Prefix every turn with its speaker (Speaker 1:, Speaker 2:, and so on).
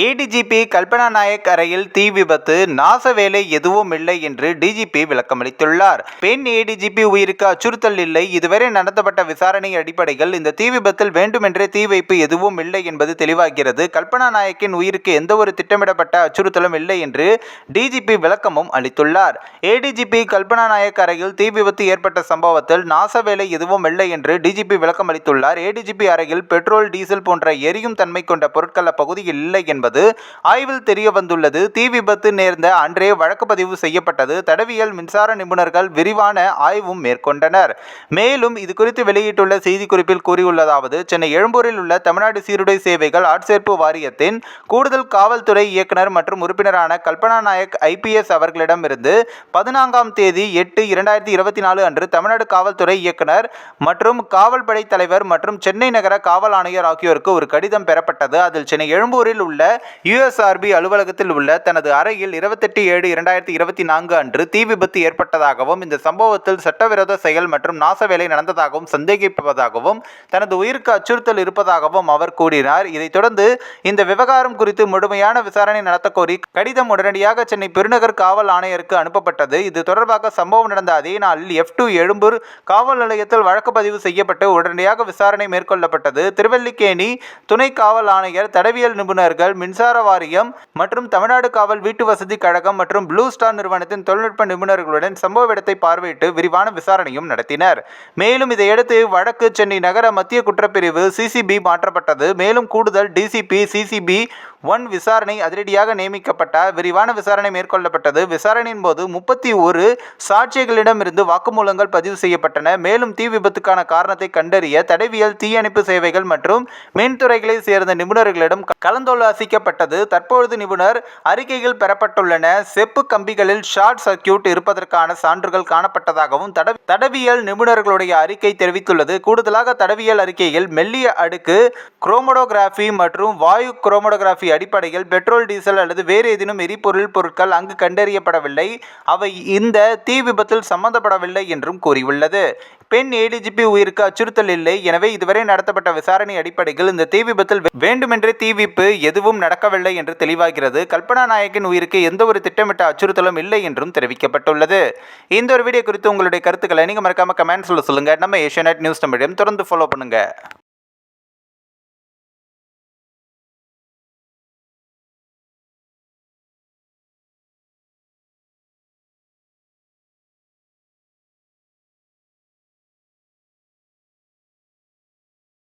Speaker 1: ADGP Kalpana Naik அறையில் தீ விபத்து நாச வேலை எதுவும் இல்லை என்று டிஜிபி விளக்கமளித்துள்ளார். பெண் ஏடிஜிபி உயிருக்கு அச்சுறுத்தல் இல்லை. இதுவரை நடத்தப்பட்ட விசாரணை அடிப்படையில் இந்த தீ விபத்தில் வேண்டுமென்றே தீ வைப்பு எதுவும் இல்லை என்பது தெளிவாகிறது. கல்பனா நாயக்கின் உயிருக்கு எந்த ஒரு திட்டமிடப்பட்ட அச்சுறுத்தலும் இல்லை என்று டிஜிபி விளக்கமும் அளித்துள்ளார். ஏடிஜிபி கல்பனா நாயக் அறையில் தீ விபத்து ஏற்பட்ட சம்பவத்தில் நாச வேலை எதுவும் இல்லை என்று டிஜிபி விளக்கம் அளித்துள்ளார் ஏடிஜிபி அறையில் பெட்ரோல் டீசல் போன்ற எரியும் தன்மை கொண்ட பொருட்கள் அப்பகுதியில் இல்லை என்பது என்பது ஆய்வில் தெரிய வந்துள்ளது தீ விபத்து நேர்ந்த அன்றே வழக்கு பதிவு செய்யப்பட்டது. தடவியல் மின்சார நிபுணர்கள் விரிவான ஆய்வும் மேற்கொண்டனர். மேலும் இது குறித்து வெளியிட்டுள்ள செய்திக்குறிப்பில் கூறியுள்ளதாவது சென்னை எழும்பூரில் உள்ள தமிழ்நாடு சீருடை சேவைகள் ஆட்சேர்ப்பு வாரியத்தின் கூடுதல் காவல்துறை இயக்குனர் மற்றும் உறுப்பினரான கல்பனா நாயக் ஐபிஎஸ் அவர்களிடமிருந்து பதினான்காம் தேதி எட்டு இரண்டாயிரத்தி இருபத்தி நாலு அன்று தமிழ்நாடு காவல்துறை இயக்குனர் மற்றும் காவல்படை தலைவர் மற்றும் சென்னை நகர காவல் ஆணையர் ஆகியோருக்கு ஒரு கடிதம் பெறப்பட்டது. அதில் சென்னை எழும்பூரில் உள்ள யுஎஸ்ஆர்பி அலுவலகத்தில் உள்ள தனது அறையில் இருபத்தெட்டு ஏழு இரண்டாயிரத்தி இருபத்தி நான்கு அன்று தீ விபத்து ஏற்பட்டதாகவும் இந்த சம்பவத்தில் சட்டவிரோத செயல் மற்றும் நாச வேலை நடந்ததாகவும் சந்தேகிப்பதாகவும் தனது உயிருக்கு அச்சுறுத்தல் இருப்பதாகவும் அவர் கூறினார். இதைத் தொடர்ந்து இந்த விவகாரம் குறித்து முழுமையான விசாரணை நடத்த கோரி கடிதம் உடனடியாக சென்னை பெருநகர் காவல் ஆணையருக்கு அனுப்பப்பட்டது. இது தொடர்பாக சம்பவம் நடந்த அதே நாளில் எஃப் டூ எழும்பூர் காவல் நிலையத்தில் வழக்கு பதிவு செய்யப்பட்டு உடனடியாக விசாரணை மேற்கொள்ளப்பட்டது. திருவல்லிக்கேணி துணை காவல் ஆணையர் தடவியல் நிபுணர்கள் மின்சார வாரியம் மற்றும் தமிழ்நாடு காவல் வீட்டு வசதி கழகம் மற்றும் ப்ளூ ஸ்டார் நிறுவனத்தின் தொழில்நுட்ப நிபுணர்களுடன் சம்பவ இடத்தை பார்வையிட்டு விரிவான விசாரணையும் நடத்தினர். மேலும் இதையடுத்து வழக்கு சென்னை நகர மத்திய குற்றப்பிரிவு சிசிபி மாற்றப்பட்டது. மேலும் கூடுதல் டிசிபி சிசிபி ஒன் விசாரணை அதிரடியாக நியமிக்கப்பட்டார் விரிவான விசாரணை மேற்கொள்ளப்பட்டது. விசாரணையின் போது முப்பத்தி ஒரு சாட்சிகளிடமிருந்து வாக்குமூலங்கள் பதிவு செய்யப்பட்டன. மேலும் தீ விபத்துக்கான காரணத்தை கண்டறிய தடவியல் தீயணைப்பு சேவைகள் மற்றும் மின்துறைகளை சேர்ந்த நிபுணர்களிடம் கலந்தாலோசிக்கப்பட்டது. தற்பொழுது நிபுணர் அறிக்கைகள் பெறப்பட்டுள்ளன. செப்பு கம்பிகளில் ஷார்ட் சர்க்கியூட் இருப்பதற்கான சான்றுகள் காணப்பட்டதாகவும் தட தடவியல் நிபுணர்களுடைய அறிக்கை தெரிவித்துள்ளது. கூடுதலாக தடவியல் அறிக்கையில் மெல்லிய அடுக்கு குரோமடோகிராஃபி மற்றும் வாயு குரோமடோகிராஃபி அடிப்படையில் பெட்ரோல் டீசல் அல்லது வேறு ஏதேனும் எரிபொருள் பொருட்கள் அங்கு கண்டறியப்படவில்லை. அவை இந்த தீ விபத்தில் சம்பந்தப்படவில்லை என்றும் கூறியுள்ளது. பெண் ஏடிஜிபி உயிருக்கு அச்சுறுத்தல் இல்லை. எனவே இதுவரை நடத்தப்பட்ட விசாரணை அடிப்படையில் இந்த தீ விபத்தில் வேண்டுமென்றே தீ எதுவும் நடக்கவில்லை என்று தெளிவாகிறது. கல்பனா நாயக்கின் உயிருக்கு எந்த ஒரு திட்டமிட்ட அச்சுறுத்தலும் இல்லை என்றும் தெரிவிக்கப்பட்டுள்ளது. இந்த ஒரு வீடியோ குறித்து உங்களுடைய கருத்துக்களை நீங்கள் மறக்காம கமெண்ட்ஸில் சொல்லுங்கள் நம்ம ஏஷியா நியூஸ் தமிழையும் தொடர்ந்து ஃபாலோ பண்ணுங்கள்